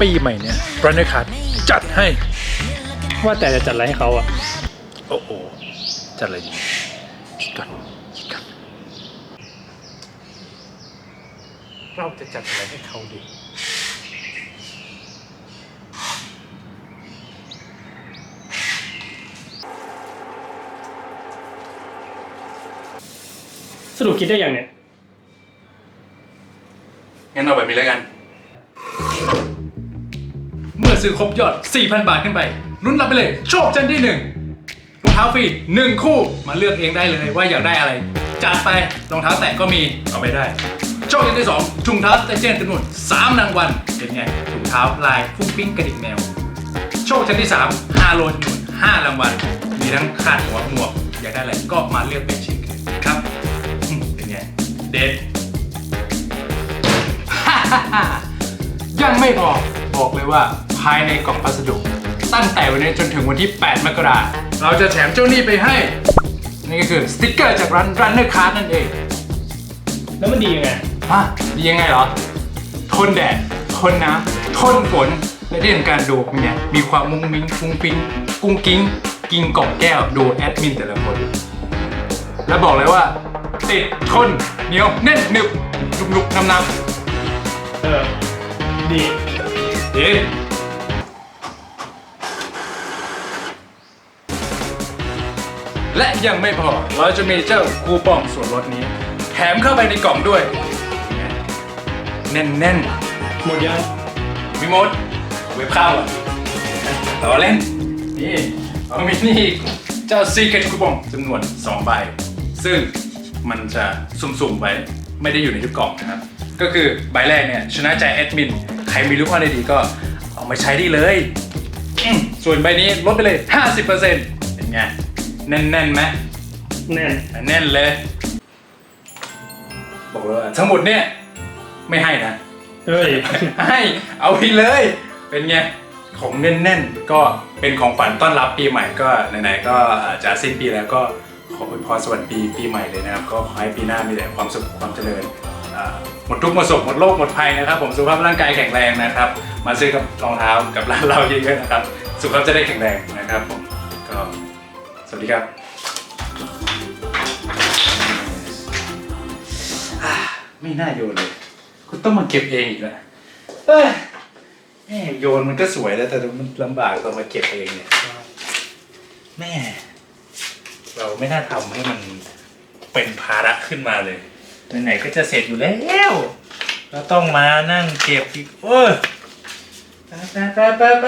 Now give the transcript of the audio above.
ปีใหม่เนี่ยรันเนอร์คัทจัดให้ ว่าแต่จะจัดอะไรให้เขาอะ โอ้โหจัดอะไรดีคิดก่อนคิดก่อนเราจะจัดอะไรให้เขาดี สรุปคิดได้ยังเนี่ย งั้นเอาแบบนี้แล้วกันเมื่อ ซื้อครบยอด 4,000 บาทขึ้นไปลุ้นรับไปเลย โชคชั้นที่หนึ่งรองเท้าฟรีหนึ่งคู่มาเลือกเองได้เลยว่าอยากได้อะไร จัดไปรองเท้าแตะก็มีเอาไปได้ โชคชั้นที่สองถุงเท้าสเตเจนจำนวน3รางวัลเป็นไงถุงเท้าลายฟุ้งปิ้งกระดิ่งแมว โชคชั้นที่3ฮาโลจำนวน5รางวัลมีทั้งคาดหัวหมวกอยากได้อะไรก็มาเลือกเป็นชิ้นครับเป็นไงเด็ดยังไม่พอ บอกเลยว่าภายในกล่องพัสดุ ตั้งแต่วันนี้จนถึงวันที่ 8 มกราเราจะแถมเจ้านี่ไปให้ นี่ก็คือสติกเกอร์จากร้าน Runner Card นั่นเองแล้วมันดียังไงฮะดียังไงเหรอ ทนแดด ทนน้ำทนฝน และที่สำคัญดูเป็นไงมีความมุ้งมิ้งฟุ้งฟิ้งกุ้งกิ้ง กิงกล่องแก้วดูแอดมินแต่ละคน แล้วบอกเลยว่า ติดทนเหนียวแน่นหนึบหนุบหนุบนำนำเออ ดี ดีและยังไม่พอ เราจะมีเจ้าคูปองส่วนลดนี้ แถมเข้าไปในกล่องด้วย แน่นหมดยังมีหมด เว็บข้าวอะต่อเล่น นี่เอามีนี่อีกเจ้าซีเ e ตคูปองจำนวน 2 ใบ ซึ่งมันจะสุ่มๆไว้ ไม่ได้อยู่ในทุกกล่องนะครับ ก็คือใบแรกเนี่ย ชนะใจแอดมิน ใครมีรูปภาพดีๆก็เอามาใช้ได้เลยอืมส่วนใบนี้ลดไปเลย 50%เป็นไง แน่นๆไหมแน่นแน่นเลย บอกเลยว่าทั้งหมดเนี่ย ไม่ให้นะ เฮ้ย ให้เอาไปเลย เป็นไง ของแน่นๆ ก็เป็นของขวัญต้อนรับปีใหม่ก็ไหนๆก็จะสิ้นปีแล้วก็ขออวยพรสวัสดีปีใหม่เลยนะครับ ก็ขอให้ปีหน้ามีแต่ความสุขความเจริญอ่า หมดทุกข์หมดโศกหมดโรคหมดภัยนะครับ ผมสุขภาพร่างกายแข็งแรงนะครับ มาซื้อกับรองเท้ากับร้านเราเยอะๆนะครับ สุขภาพจะได้แข็งแรงนะครับผมก็สวัสดีครับไม่น่าโยนเลยคุณต้องมาเก็บเองอีกแล้วแม่โยนมันก็สวยแล้ว แต่มันลำบากตอนมาเก็บเองเนี่ยแม่ เราไม่น่าทำให้มันเป็นภาระขึ้นมาเลย ไหนๆก็จะเสร็จอยู่แล้วเราต้องมานั่งเก็บอีกโอ้ยไปไปไปไปไป